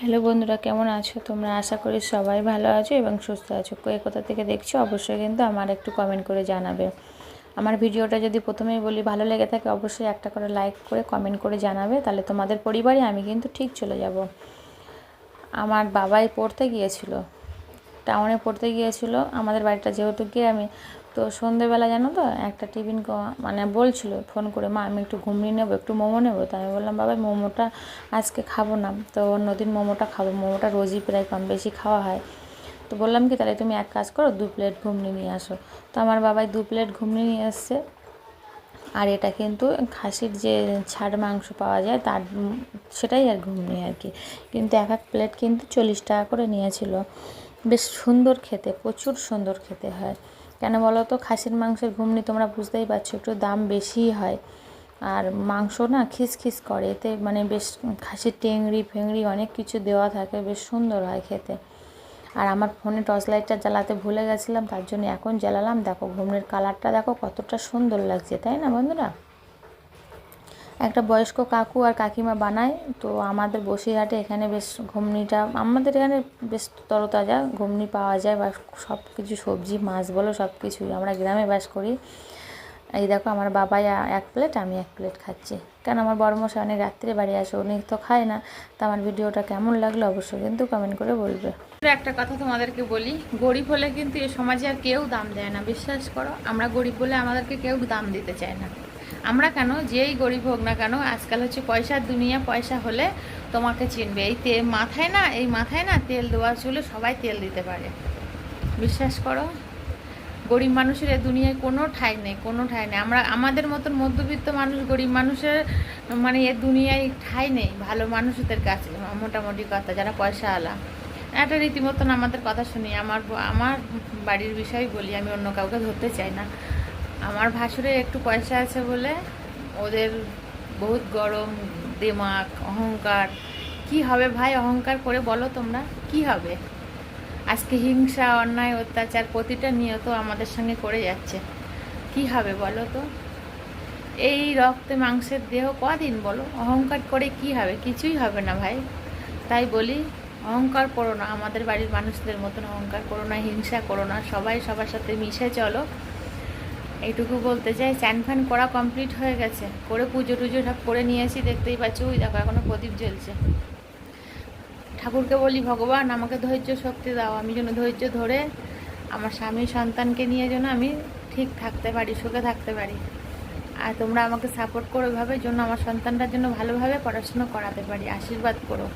Hello বন্ধুরা, কেমন আছো? তোমরা আশা করি সবাই ভালো আছো এবং সুস্থ আছো। কে কোথা থেকে দেখছ, অবশ্যই কিন্তু আমার একটু কমেন্ট করে জানাবে। আমার ভিডিওটা যদি প্রথমেই বলি, ভালো লেগে থাকে অবশ্যই একটা করে লাইক করে কমেন্ট করে জানাবে, তাহলে তোমাদের পরিবারে আমি কিন্তু ঠিক চলে যাব। আমার বাবাই পড়তে গিয়েছিল টাউনে পড়তে গিয়েছিল। আমাদের বাড়িটা যেহেতু গ্রামে তো সন্ধেবেলা জানো তো, একটা টিফিন মানে বলছিল ফোন করে, মা, আমি একটু ঘুমিয়ে নেব, একটু মোমো নেব। তো আমি বললাম, বাবা, মোমোটা আজকে খাব না। তো অন্যদিন মোমোটা খাব, মোমোটা রোজই প্রায় কম বেশি খাওয়া হয়। তো বললাম কি, তাহলে তুমি এক কাজ করো, দু প্লেট ঘুগনি নিয়ে আসো। তো আমার বাবাই দু প্লেট ঘুগনি নিয়ে এসছে। আর এটা কিন্তু খাসির যে ছাড় মাংস পাওয়া যায়, তার সেটাই আর ঘুগনি আর কি। কিন্তু এক এক প্লেট কিন্তু চল্লিশ টাকা করে নিয়েছিল। বেশ সুন্দর খেতে, প্রচুর সুন্দর খেতে হয়। কেন বলো তো খাসির মাংসের ঘুগনি তোমরা বুঝতেই পারছ, একটু দাম বেশিই হয়। আর মাংস না খিসখিস করে, এতে মানে বেশ খাসির টেংড়ি ফেংড়ি অনেক কিছু দেওয়া থাকে, বেশ সুন্দর হয় খেতে। আর আমার ফোনে টর্চ লাইটটা জ্বালাতে ভুলে গেছিলাম, তার জন্য এখন জ্বালালাম। দেখো, ঘুমনের কালারটা দেখো কতটা সুন্দর লাগছে, তাই না বন্ধুরা? একটা বয়স্ক কাকু আর কাকিমা বানায়। তো আমাদের বসিরহাটে এখানে বেশ ঘুমনিটা, আমাদের এখানে বেশ তরতাজা ঘুমনি পাওয়া যায় বা সব কিছু সবজি, মাছ বলো সব কিছুই আমরা গ্রামে বাস করি। এই দেখো আমার বাবাই এক প্লেট, আমি এক প্লেট খাচ্ছি। কেন আমার বড় মশাই অনেক রাত্রে বাড়ি আসে, উনি তো খায় না। তো আমার ভিডিওটা কেমন লাগল অবশ্যই কিন্তু কমেন্ট করে বলবে। একটা কথা তোমাদেরকে বলি, গরিব হলে কিন্তু এ সমাজে আর কেউ দাম দেয় না। বিশ্বাস করো, আমরা গরিব বলে আমাদেরকে কেউ দাম দিতে চায় না। আমরা কেন, যেই গরিব হোক না কেন, আজকাল হচ্ছে পয়সার দুনিয়া, পয়সা হলে তোমাকে চিনবে। এই তে, মাথায় না, এই মাথায় না তেল দেওয়া চুলে সবাই তেল দিতে পারে। বিশ্বাস করো? গরিব মানুষের এ দুনিয়ায় কোনো ঠাঁই নেই, কোনো ঠাঁই নেই। আমরা, আমাদের মতন মধ্যবিত্ত মানুষ, গরিব মানুষের মানে এ দুনিয়ায় ঠাঁই নেই। ভালো মানুষদের কাছে, মোটামুটি কথা, যারা পয়সা আলা একটা রীতিমতন আমাদের কথা শুনি, আমার আমার বাড়ির বিষয় বলি, আমি অন্য কাউকে ধরতে চাই না। আমার ভাসুরের একটু পয়সা আছে বলে ওদের বহুত গরম, দিমাগ, অহংকার। কি হবে ভাই অহংকার করে বলো তোমরা? কি হবে? আজকে হিংসা, অন্যায়, অত্যাচার প্রতিটা নিয়ত আমাদের সঙ্গে করে যাচ্ছে। কি হবে বলো তো? এই রক্তে মাংসের দেহ কদিন বলো? অহংকার করে কি হবে? কিছুই হবে না ভাই। তাই বলি, অহংকার করো না। আমাদের বাড়ির মানুষদের মতন অহংকার করো না, হিংসা করো না। সবাই সবার সাথে মিশে চলো। এইটুকু বলতে চাই চান ফ্যান করা কমপ্লিট হয়ে গেছে। করে পুজো টুজো সব করে নিয়েছি দেখতেই পাচ্ছি, ওই দেখো, এখনও প্রদীপ জ্বলছে। ঠাকুরকে বলি, ভগবান, আমাকে ধৈর্য শক্তি দাও, আমি যেন ধৈর্য ধরে আমার স্বামী সন্তানকে নিয়ে যেন আমি ঠিক থাকতে পারি, সুখে থাকতে পারি। আর তোমরা আমাকে সাপোর্ট করো এভাবে জন্য আমার সন্তানটার জন্য ভালোভাবে পড়াশুনো করাতে পারি, আশীর্বাদ করো।